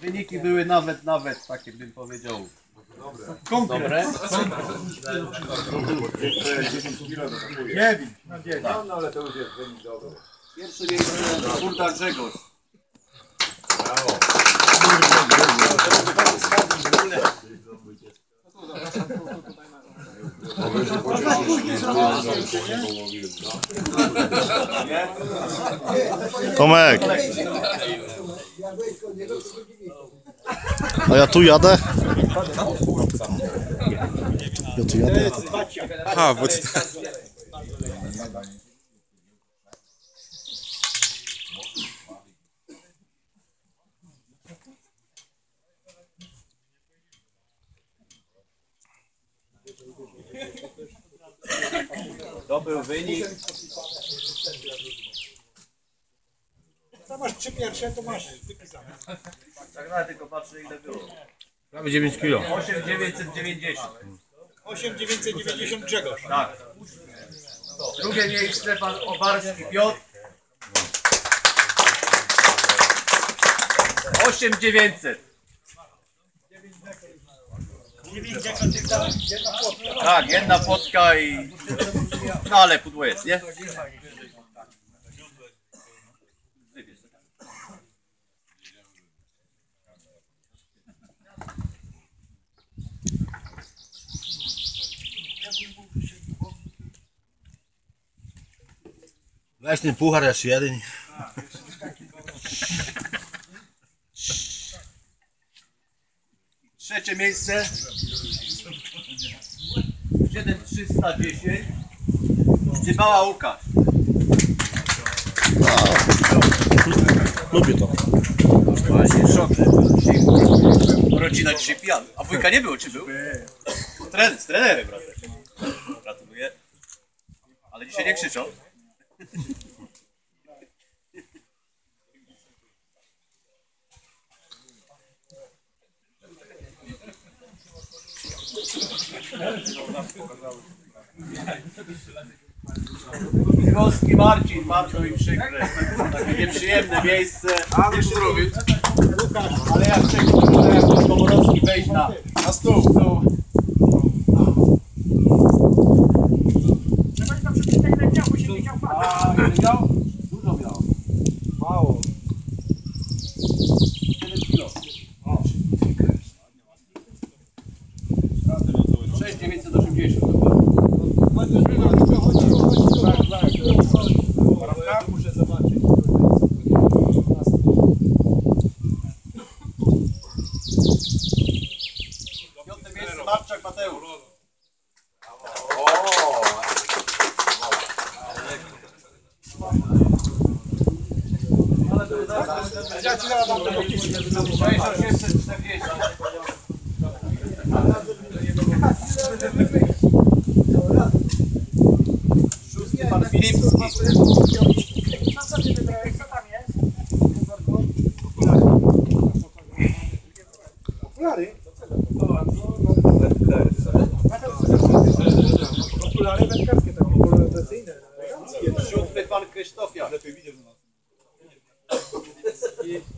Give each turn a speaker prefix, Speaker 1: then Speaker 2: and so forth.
Speaker 1: Wyniki były nawet, nawet takie bym powiedział. Dobre. Pierwsze miejsce Burda Grzegorz.
Speaker 2: Tomek. A ja tu jadę? Ja tu jadę.
Speaker 3: A, bo ty...
Speaker 1: To był wynik.
Speaker 4: Masz trzy pierwsze, to masz wypisane.
Speaker 1: Tak naprawdę tylko patrzę ile było.
Speaker 3: Prawie 9 kilo.
Speaker 1: 8990.
Speaker 4: 8990 Grzegorz.
Speaker 1: Tak. Drugie miejsce pan Obarski Piotr. 8900. Tak, jedna fotka i... No ale pudło jest, nie?
Speaker 2: Weź ten puchar jeszcze jeden.
Speaker 1: Trzecie miejsce. 7310 Dybała Łukasz?
Speaker 2: Lubię to.
Speaker 1: Właśnie szok Rodzina dzisiaj pijana. A wujka nie było czy był? Trener, z trenerem razem Gratuluję. Ale dzisiaj nie krzyczą Górski Marcin, bardzo mi przykre. Takie nieprzyjemne miejsce. A wiesz co robić? Łukasz, ale jak chcę, jak Komorowski wejść na, na stół. stół.
Speaker 4: Trzeba tam przeczytać ile miał, bo się nie chciał padać.
Speaker 1: A miał? Dużo miał.
Speaker 4: Mało.
Speaker 1: 7 kilo. 6980
Speaker 4: Ja ci dam podpiszę.
Speaker 1: 6840. Szósty pan Filipski.
Speaker 4: Okulary? Okulary wędkarskie. Eleganckie.
Speaker 1: Siódmy pan Krzysztofia.
Speaker 4: I